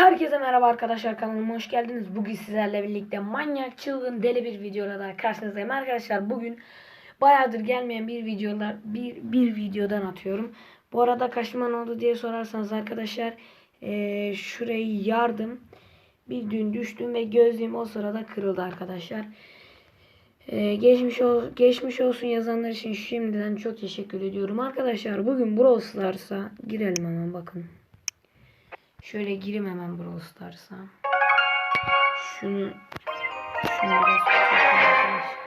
Herkese merhaba arkadaşlar kanalıma hoş geldiniz. Bugün sizlerle birlikte manyak, çılgın, deli bir videoyla daha karşınızdayım. Arkadaşlar bugün bayağıdır gelmeyen bir videolar bir, bir videodan atıyorum. Bu arada kaç liman oldu diye sorarsanız arkadaşlar eee, şurayı yardım. Bir dün düştüm ve gözlüğüm o sırada kırıldı arkadaşlar. Eee, geçmiş ol, geçmiş olsun yazanlar için şimdiden çok teşekkür ediyorum. Arkadaşlar bugün Brawl Stars'a girelim hemen bakın. Şöyle gireyim hemen Brawl Stars'a. Şunu şunu biraz küçülteyim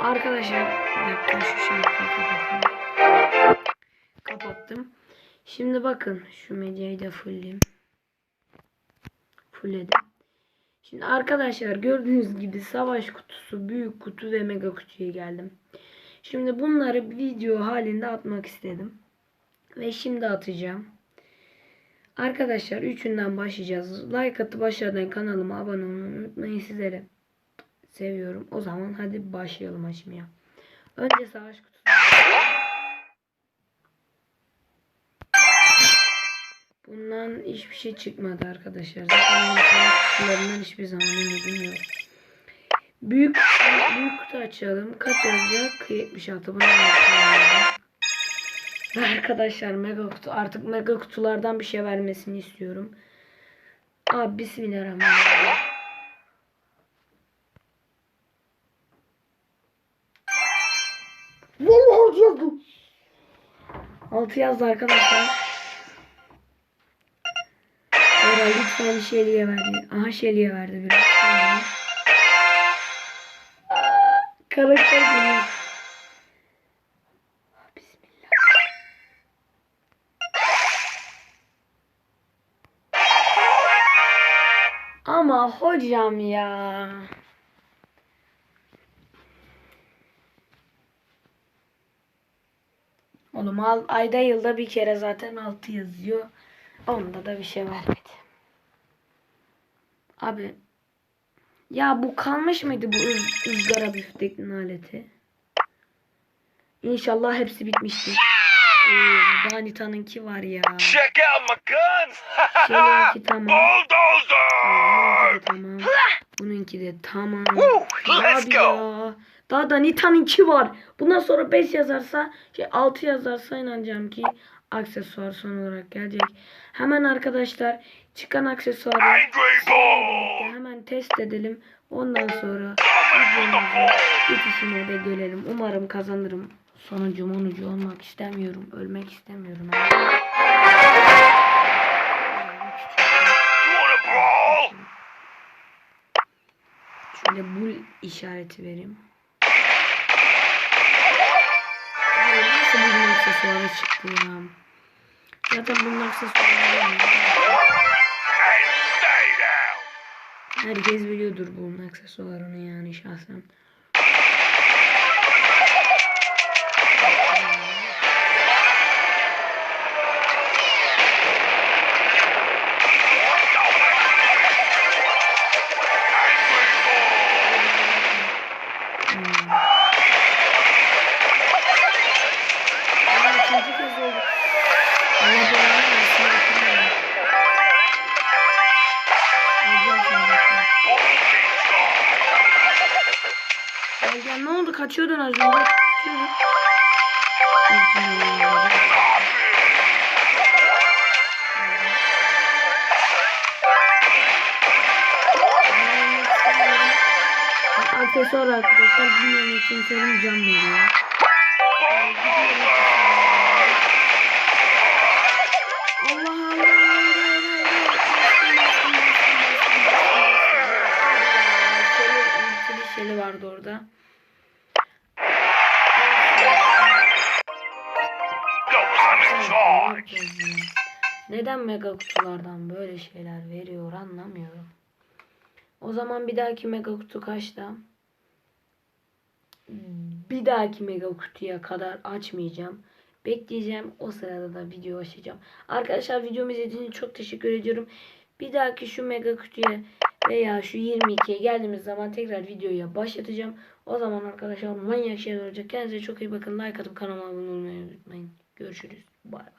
arkadaşlar. Dakika şu şarkıyı kapatayım. Kapattım. Şimdi bakın şu medyayı da fullleyeyim. Fullledim. Şimdi arkadaşlar gördüğünüz gibi savaş kutusu, büyük kutu ve mega kutuya geldim. Şimdi bunları video halinde atmak istedim. Ve şimdi atacağım. Arkadaşlar üçünden başlayacağız. Like atıp aşağıdan kanalıma abone olmayı unutmayın sizleri. Seviyorum. O zaman hadi başlayalım açmaya. Önce savaş kutusu. Bundan hiçbir şey çıkmadı arkadaşlar. Zaten hiçbir zaman yok. Büyük büyük kutu açalım. Kaç yazacak? 76. Buna bakalım. Ve Arkadaşlar mega kutu artık mega kutulardan bir şey vermesini istiyorum. Abi bismillahirrahmanirrahim. Vallahi altı yazdı. 6 yazdı arkadaşlar. Herhalde lütfen Şeli'ye verdi. Aha Şeli'ye verdi biraz. Karakter. Bismillah. Ama hocam ya. Oğlum al, ayda yılda bir kere zaten altı yazıyor. Onda da bir şey vermedi. Abi ya bu kalmış mıydı bu ız, ızgara büftekli aleti? İnşallah hepsi bitmiştir. Oo, Danita'nınki var ya. Check out my guns! Şeyinki tamam. Bulldozer! Tamam, bununki de tamam. Bununki de tamam. Woo, let's Abi go. ya. Daha Danita'nınki var. Bundan sonra 5 yazarsa, şey 6 yazarsa inanacağım ki aksesuar son olarak gelecek. Hemen arkadaşlar çıkan aksesuarı hemen test edelim. Ondan sonra bitişine de gelelim. Umarım kazanırım. Sonucu monucu olmak istemiyorum. Ölmek istemiyorum. Şöyle bul işareti vereyim. Nasıl bunun aksesuarı çıktı ya? Zaten bunun aksesuarı herkes biliyordur bunun aksesuarını yani şahsen. Gel ne oldu kaçıyordun az önce. Aksesuar arkadaşlar bilmeyen için söyleyeyim cam veriyor. Allah Charge! Neden mega kutulardan böyle şeyler veriyor anlamıyorum. O zaman bir dahaki mega kutu kaçta? Bir dahaki mega kutuya kadar açmayacağım. Bekleyeceğim. O sırada da video açacağım. Arkadaşlar videomu izlediğiniz için çok teşekkür ediyorum. Bir dahaki şu mega kutuya veya şu 22'ye geldiğimiz zaman tekrar videoya başlatacağım. O zaman arkadaşlar manyak şeyler olacak. Kendinize çok iyi bakın. Like atıp kanalıma abone olmayı unutmayın. görüşürüz. but